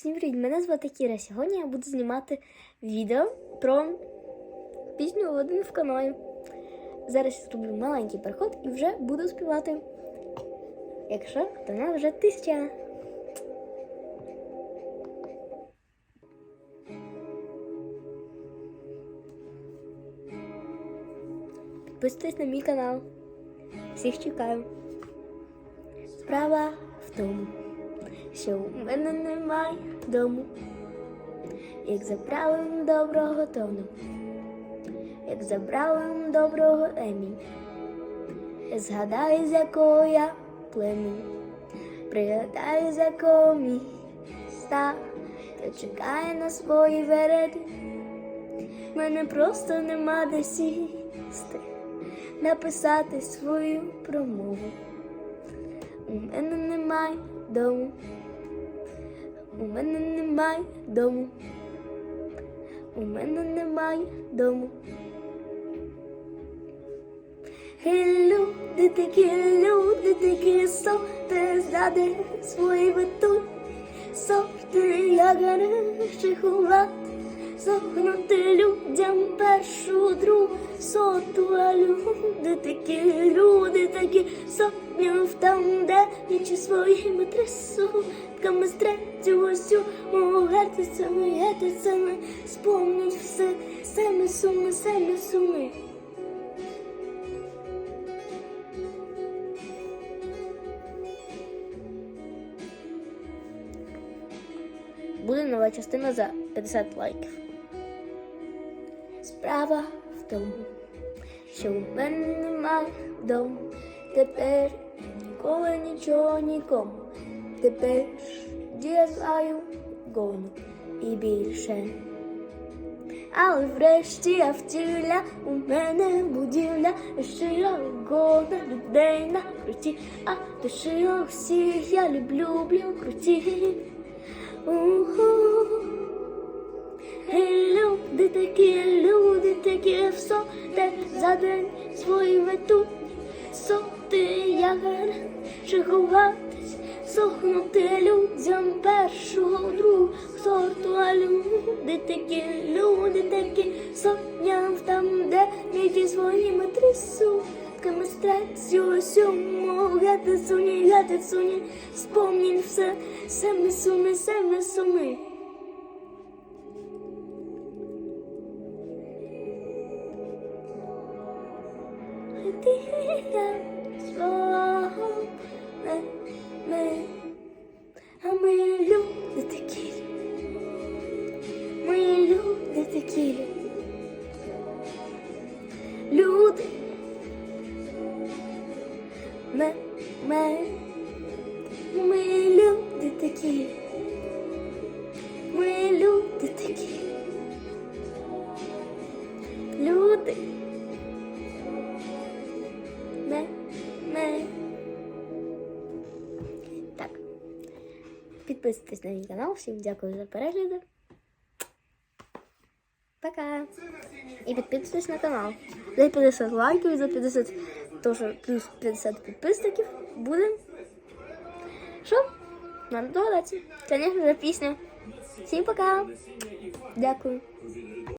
Всім привіт! Мене звати Кіра. Сьогодні я буду знімати відео про пісню один в каної. Зараз я зроблю маленький переход і вже буду співати. Якщо, то вона вже тисяча. Підписуйтесь на мій канал. Всіх чекаю. Справа в тому, що у мене немає дому, як за правилом доброго тону, як за правилом доброго емі. Згадай, з якого я племінь, пригадай, з якого міста, та чекає на свої вереди. Мене просто нема де сісти, написати свою промову. У мене немає дому. У мене немає дому. У мене немає дому. Гей, люди такі, люди такі, соти зради свої вету, соти согнути людям першу другу соту, а люди такі, люди такі, сотнів там, де ніч своїми трисутками з третього сьомого гетицями, гетицями, спомнить все, семі суми, семі суми. Буде нова частина за 50 лайків. Справа в тому, що у мене немає дому. Тепер ніколи нічого нікому. Тепер я знаю гону і більше. Але врешті я втіля, у мене будівля, я гона людей на круті, а душила всіх я люблю, люблю круті. Уху. Гей, люди такі, за день свої ведуть, соти як чергуватись, сохнути людям першого другого сорту, а люди такі, люди такі, сотням там, де міді своїми трясутками з третього сьомого гати суні, гати суні, спомніть все, семи суми, семи суми. Свого ми, а ми Підписуйтесь на мій канал. Всім дякую за перегляди. Пока. І підписуйтесь на канал. За 50 лайків, за 50, тоже плюс 50 підписників буде. Що? Надо догадатися. Звісно, за пісню. Всім пока. Дякую.